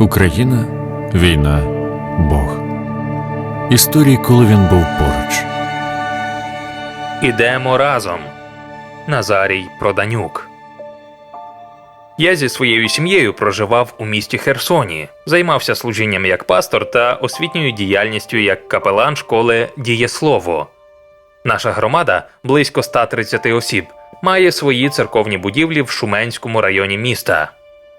Україна, війна, Бог. Історії, коли він був поруч. Ідемо разом. Назарій Проданюк. Я зі своєю сім'єю проживав у місті Херсоні, займався служінням як пастор та освітньою діяльністю як капелан школи Дієслово. Наша громада близько 130 осіб, має свої церковні будівлі в Шуменському районі міста.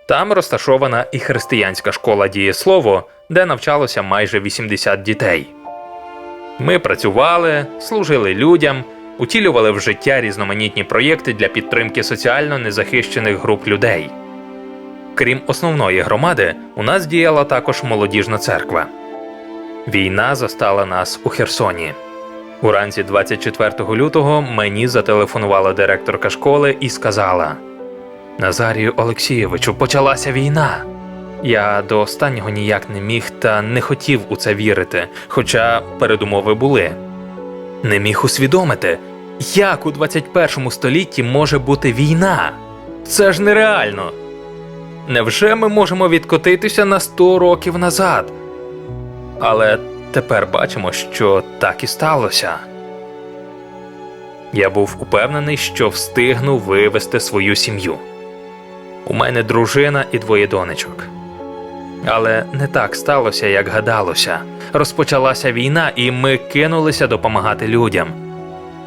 Там розташована і християнська школа Дієслово, де навчалося майже 80 дітей. Ми працювали, служили людям, утілювали в життя різноманітні проєкти для підтримки соціально незахищених груп людей. Крім основної громади, у нас діяла також молодіжна церква. Війна застала нас у Херсоні. Уранці 24 лютого мені зателефонувала директорка школи і сказала: Назарію Олексійовичу, почалася війна. Я до останнього ніяк не міг та не хотів у це вірити, хоча передумови були. Не міг усвідомити, як у 21 столітті може бути війна. Це ж нереально. Невже ми можемо відкотитися на 100 років назад? Але тепер бачимо, що так і сталося. Я був упевнений, що встигну вивести свою сім'ю. У мене дружина і двоє донечок. Але не так сталося, як гадалося. Розпочалася війна, і ми кинулися допомагати людям.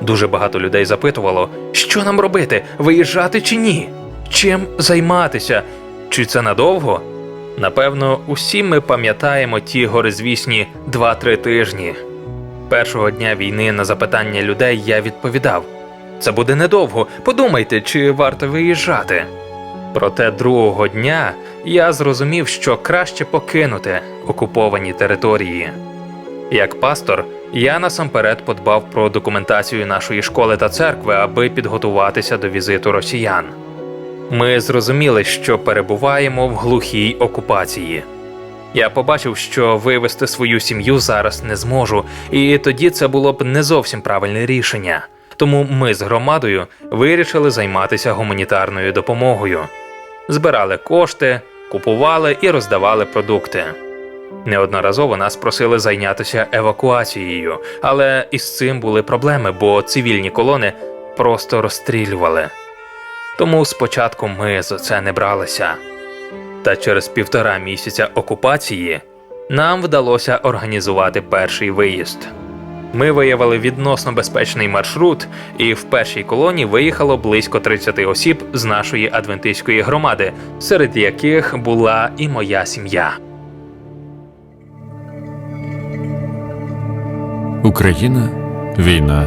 Дуже багато людей запитувало, що нам робити, виїжджати чи ні? Чим займатися? Чи це надовго? Напевно, усі ми пам'ятаємо ті горизвісні 2-3 тижні. Першого дня війни на запитання людей я відповідав: це буде недовго. Подумайте, чи варто виїжджати. Проте другого дня я зрозумів, що краще покинути окуповані території. Як пастор, я насамперед подбав про документацію нашої школи та церкви, аби підготуватися до візиту росіян. Ми зрозуміли, що перебуваємо в глухій окупації. Я побачив, що вивести свою сім'ю зараз не зможу, і тоді це було б не зовсім правильне рішення. Тому ми з громадою вирішили займатися гуманітарною допомогою. Збирали кошти, купували і роздавали продукти. Неодноразово нас просили зайнятися евакуацією, але із цим були проблеми, бо цивільні колони просто розстрілювали. Тому спочатку ми за це не бралися. Та через півтора місяця окупації нам вдалося організувати перший виїзд. Ми виявили відносно безпечний маршрут, і в першій колоні виїхало близько 30 осіб з нашої адвентистської громади, серед яких була і моя сім'я. Україна, війна,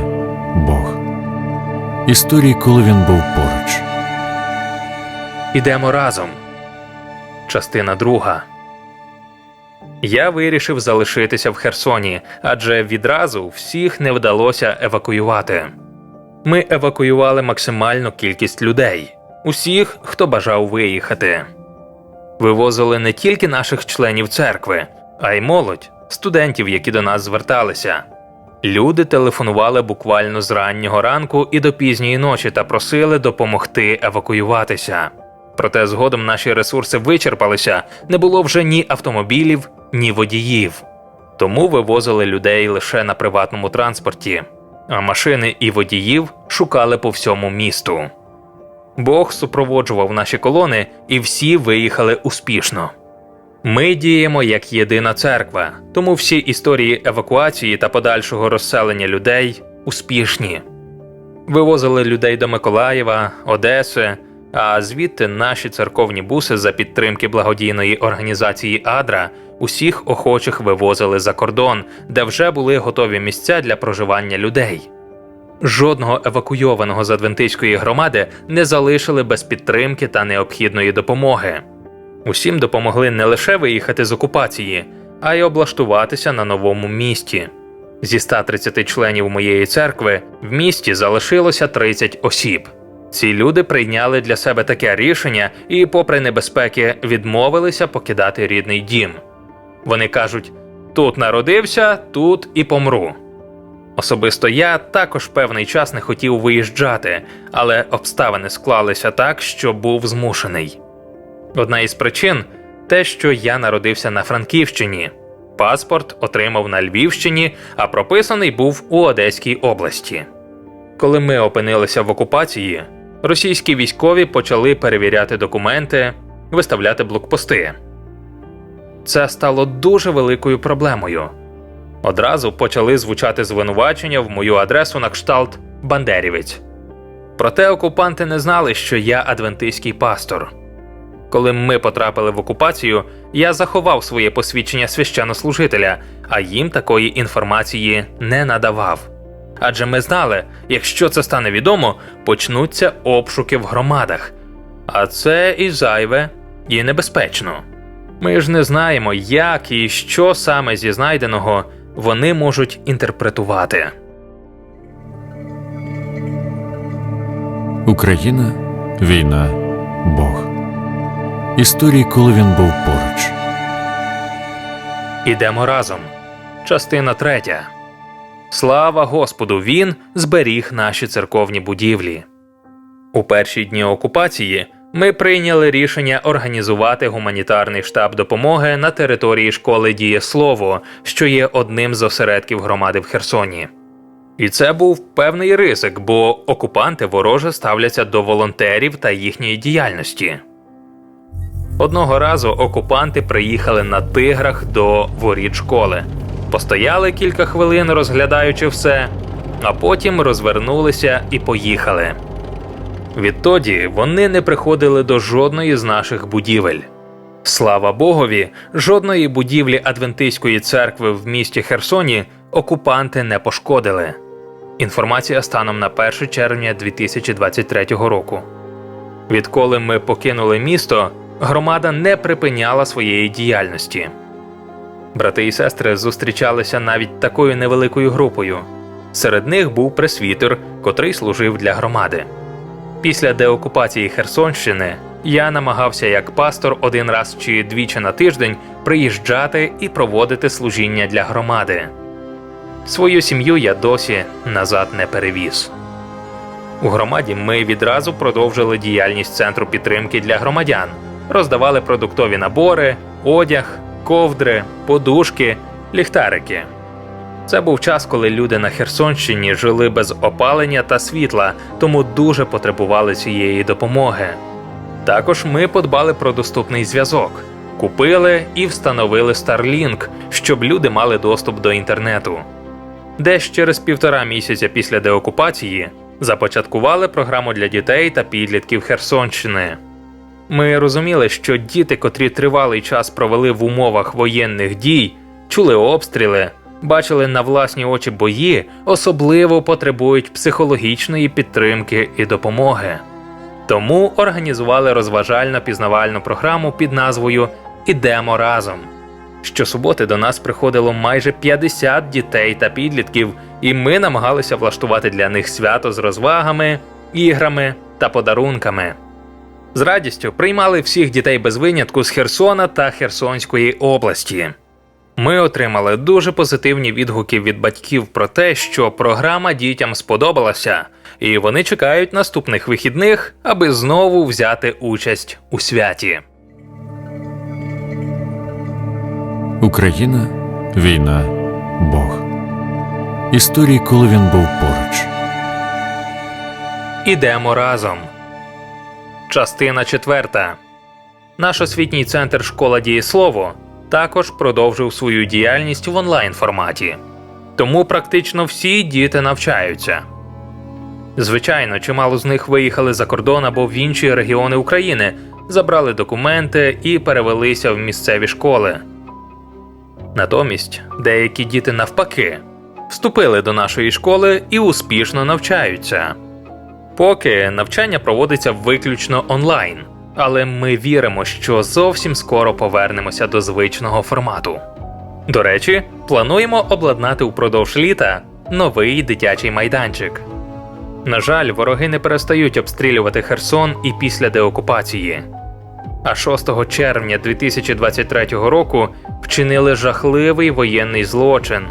Бог. Історії, коли він був поруч. Ідемо разом. Частина друга. Я вирішив залишитися в Херсоні, адже відразу всіх не вдалося евакуювати. Ми евакуювали максимальну кількість людей, усіх, хто бажав виїхати. Вивозили не тільки наших членів церкви, а й молодь, студентів, які до нас зверталися. Люди телефонували буквально з раннього ранку і до пізньої ночі та просили допомогти евакуюватися. Проте згодом наші ресурси вичерпалися, не було вже ні автомобілів, ні водіїв. Тому вивозили людей лише на приватному транспорті, а машини і водіїв шукали по всьому місту. Бог супроводжував наші колони, і всі виїхали успішно. Ми діємо як єдина церква, тому всі історії евакуації та подальшого розселення людей успішні. Вивозили людей до Миколаєва, Одеси, а звідти наші церковні буси за підтримки благодійної організації Адра усіх охочих вивозили за кордон, де вже були готові місця для проживання людей. Жодного евакуйованого з адвентистської громади не залишили без підтримки та необхідної допомоги. Усім допомогли не лише виїхати з окупації, а й облаштуватися на новому місті. Зі 130 членів моєї церкви в місті залишилося 30 осіб. Ці люди прийняли для себе таке рішення і, попри небезпеки, відмовилися покидати рідний дім. Вони кажуть: тут народився, тут і помру. Особисто я також певний час не хотів виїжджати, але обставини склалися так, що був змушений. Одна із причин те, що я народився на Франківщині. Паспорт отримав на Львівщині, а прописаний був у Одеській області. Коли ми опинилися в окупації, російські військові почали перевіряти документи, виставляти блокпости. Це стало дуже великою проблемою. Одразу почали звучати звинувачення в мою адресу на кшталт Бандерівець. Проте окупанти не знали, що я адвентистський пастор. Коли ми потрапили в окупацію, я заховав своє посвідчення священнослужителя, а їм такої інформації не надавав. Адже ми знали, якщо це стане відомо, почнуться обшуки в громадах. А це і зайве, і небезпечно. Ми ж не знаємо, як і що саме зі знайденого вони можуть інтерпретувати. Україна, війна, Бог. Історії, коли він був поруч. Ідемо разом. Частина третя. Слава Господу! Він зберіг наші церковні будівлі. У перші дні окупації ми прийняли рішення організувати гуманітарний штаб допомоги на території школи Дієслово, що є одним з осередків громади в Херсоні. І це був певний ризик, бо окупанти вороже ставляться до волонтерів та їхньої діяльності. Одного разу окупанти приїхали на тиграх до воріт школи, постояли кілька хвилин, розглядаючи все, а потім розвернулися і поїхали. Відтоді вони не приходили до жодної з наших будівель. Слава Богові, жодної будівлі Адвентистської церкви в місті Херсоні окупанти не пошкодили. Інформація станом на 1 червня 2023 року. Відколи ми покинули місто, громада не припиняла своєї діяльності. Брати і сестри зустрічалися навіть такою невеликою групою. Серед них був пресвітер, котрий служив для громади. Після деокупації Херсонщини я намагався як пастор один раз чи двічі на тиждень приїжджати і проводити служіння для громади. Свою сім'ю я досі назад не перевіз. У громаді ми відразу продовжили діяльність центру підтримки для громадян, роздавали продуктові набори, одяг, ковдри, подушки, ліхтарики. Це був час, коли люди на Херсонщині жили без опалення та світла, тому дуже потребували цієї допомоги. Також ми подбали про доступний зв'язок, купили і встановили Starlink, щоб люди мали доступ до інтернету. Десь через півтора місяця після деокупації започаткували програму для дітей та підлітків Херсонщини. Ми розуміли, що діти, котрі тривалий час провели в умовах воєнних дій, чули обстріли, бачили на власні очі бої, особливо потребують психологічної підтримки і допомоги. Тому організували розважально-пізнавальну програму під назвою Ідемо разом. Щосуботи до нас приходило майже 50 дітей та підлітків, і ми намагалися влаштувати для них свято з розвагами, іграми та подарунками. З радістю приймали всіх дітей без винятку з Херсона та Херсонської області. Ми отримали дуже позитивні відгуки від батьків про те, що програма дітям сподобалася, і вони чекають наступних вихідних, аби знову взяти участь у святі. Україна, війна, Бог. Історії, коли він був поруч. Ідемо разом. Частина четверта. Наш освітній центр Школа дієслово також продовжив свою діяльність в онлайн форматі. Тому практично всі діти навчаються. Звичайно, чимало з них виїхали за кордон або в інші регіони України, забрали документи і перевелися в місцеві школи. Натомість деякі діти навпаки вступили до нашої школи і успішно навчаються. Поки навчання проводиться виключно онлайн, але ми віримо, що зовсім скоро повернемося до звичного формату. До речі, плануємо обладнати упродовж літа новий дитячий майданчик. На жаль, вороги не перестають обстрілювати Херсон і після деокупації. А 6 червня 2023 року вчинили жахливий воєнний злочин,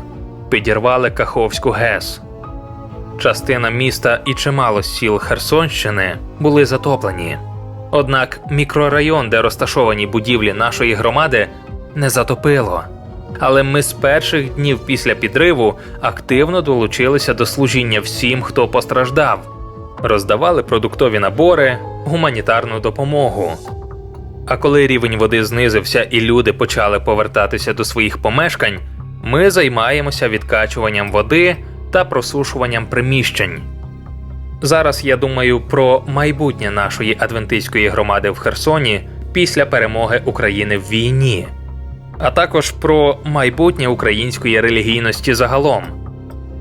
підірвали Каховську ГЕС. Частина міста і чимало сіл Херсонщини були затоплені. Однак мікрорайон, де розташовані будівлі нашої громади, не затопило. Але ми з перших днів після підриву активно долучилися до служіння всім, хто постраждав, роздавали продуктові набори, гуманітарну допомогу. А коли рівень води знизився і люди почали повертатися до своїх помешкань, ми займаємося відкачуванням води та просушуванням приміщень. Зараз я думаю про майбутнє нашої адвентистської громади в Херсоні після перемоги України в війні, а також про майбутнє української релігійності загалом.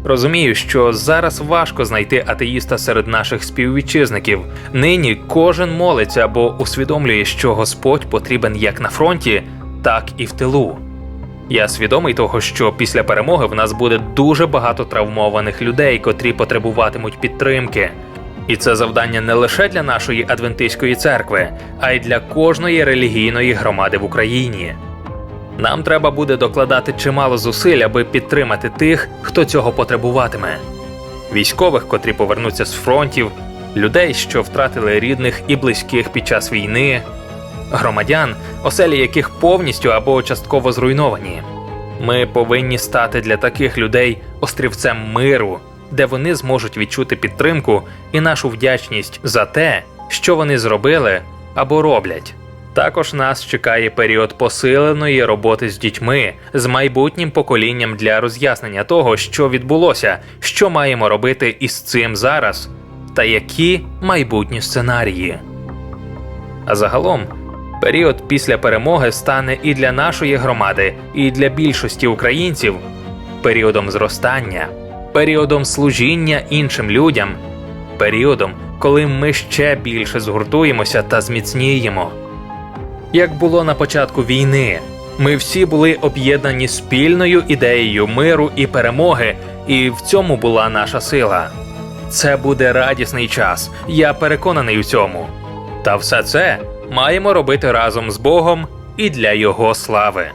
Розумію, що зараз важко знайти атеїста серед наших співвітчизників. Нині кожен молиться або усвідомлює, що Господь потрібен як на фронті, так і в тилу. Я свідомий того, що після перемоги в нас буде дуже багато травмованих людей, котрі потребуватимуть підтримки. І це завдання не лише для нашої адвентистської церкви, а й для кожної релігійної громади в Україні. Нам треба буде докладати чимало зусиль, аби підтримати тих, хто цього потребуватиме: військових, котрі повернуться з фронтів, людей, що втратили рідних і близьких під час війни, громадян, оселі яких повністю або частково зруйновані. Ми повинні стати для таких людей острівцем миру, де вони зможуть відчути підтримку і нашу вдячність за те, що вони зробили або роблять. Також нас чекає період посиленої роботи з дітьми, з майбутнім поколінням для роз'яснення того, що відбулося, що маємо робити із цим зараз, та які майбутні сценарії. А загалом, період після перемоги стане і для нашої громади, і для більшості українців періодом зростання, періодом служіння іншим людям, періодом, коли ми ще більше згуртуємося та зміцніємо. Як було на початку війни, ми всі були об'єднані спільною ідеєю миру і перемоги, і в цьому була наша сила. Це буде радісний час, я переконаний у цьому. Та все це маємо робити разом з Богом і для Його слави.